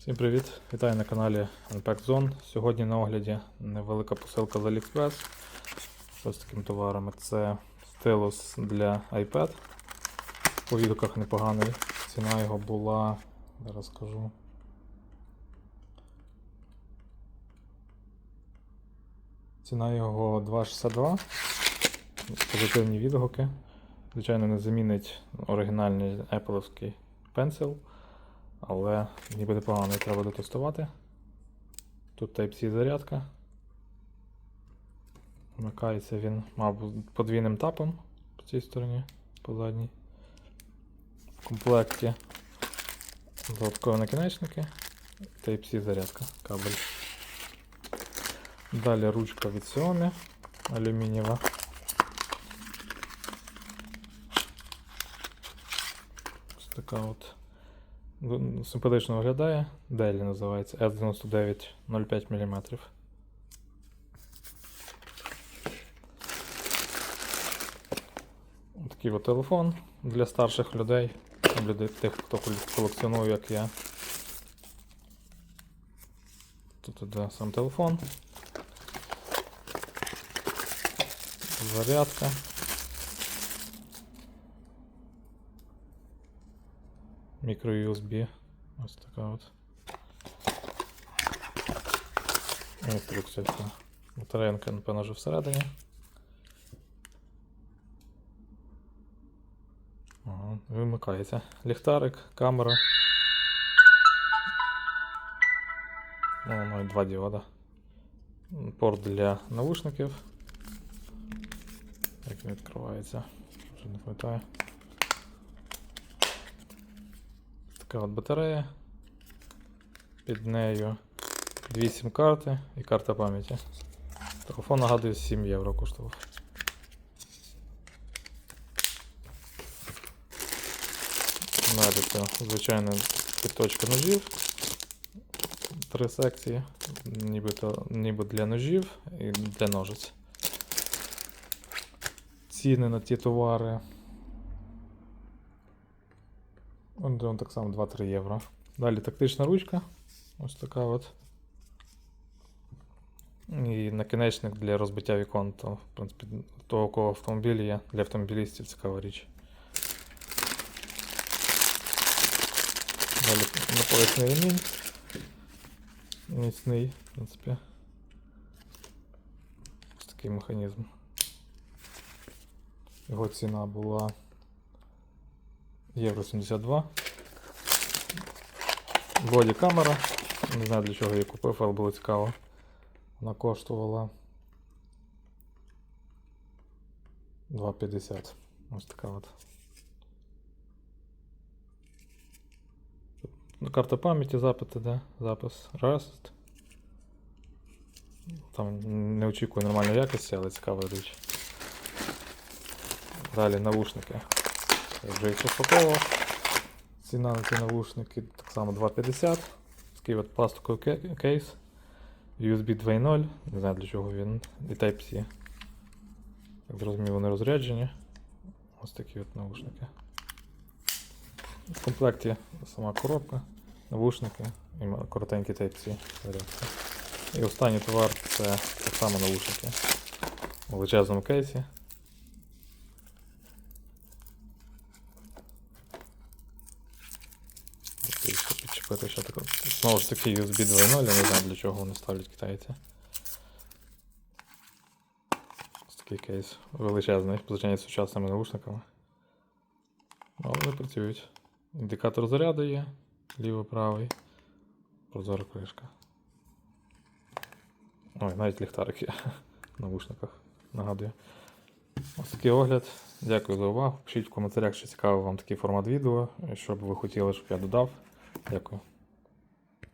Всім привіт! Вітаю на каналі Unpack Zone. Сьогодні на огляді невелика посилка з AliExpress. Ось таким товаром. Це стилус для iPad. По відгуках непоганий. Ціна його була, зараз скажу. Ціна його 2,62. Позитивні відгуки. Звичайно, не замінить оригінальний Apple Pencil. Але ніби непоганий треба дотестувати. Тут Type-C зарядка. Вмикається він, мабуть, подвійним тапом по цій стороні, по задній. В комплекті додаткові накінечники. Type-C зарядка, кабель. Далі ручка від Xiaomi алюмінієва. Ось така от. Симпатично виглядає. Делі називається S99 0,5 мм. Такий от телефон для старших людей, для тих, хто колекціонує, як я. Тут іде сам телефон. Зарядка. Мікро USB. Ось така от. Інструкція. Батарейка, напевно, вже всередині. Ага, вимикається. Ліхтарик, камера. Ну, ну і два діода. Порт для наушників. Як він відкривається? Вже не пам'ятаю. Така от батарея. Під нею дві сім-карти і карта пам'яті. Телефон нагадую 7 євро коштував. Далі це звичайна підточка ножів. Три секції, нібито, ніби для ножів і для ножиць. Ціни на ті товари. Вон так само 2-3 євро. Далі тактична ручка. Ось така от. І накінечник для розбиття вікон. То, в принципі, того, кого автомобіль є, для автомобілістів цікава річ. Далі напоясний ремінь. Міцний, в принципі. Ось такий механізм. Його ціна була Євро 72. Боді камера. Не знаю для чого я купив, але було цікаво. Вона коштувала 2,50. Ось така от. Ну, Карта пам'яті, запит іде, запис Rust. Там не очікую нормальної якості, але цікава річ. Далі навушники. Я вже їх розпаковував. Ціна на ці навушники так само 2,50. Такий от пластиковий кейс. USB 2.0. Не знаю для чого він. І Type-C. Як зрозумів, вони розряджені. Ось такі от навушники. В комплекті сама коробка, навушники і коротенький Type-C. І останній товар це так само навушники. У величезному кейсі. Якщо ще таке. Знову ж таки USB 2.0, я не знаю для чого вони ставлять китайці. Ось такий кейс величезний, позначений з сучасними наушниками. Але вони працюють. Індикатор заряду є, ліво-правий. Прозора кришка. Ой, навіть ліхтарик є в навушниках, нагадую. Ось такий огляд. Дякую за увагу. Пишіть в коментарях, чи цікавий вам такий формат відео, що б ви хотіли, щоб я додав. Дякую.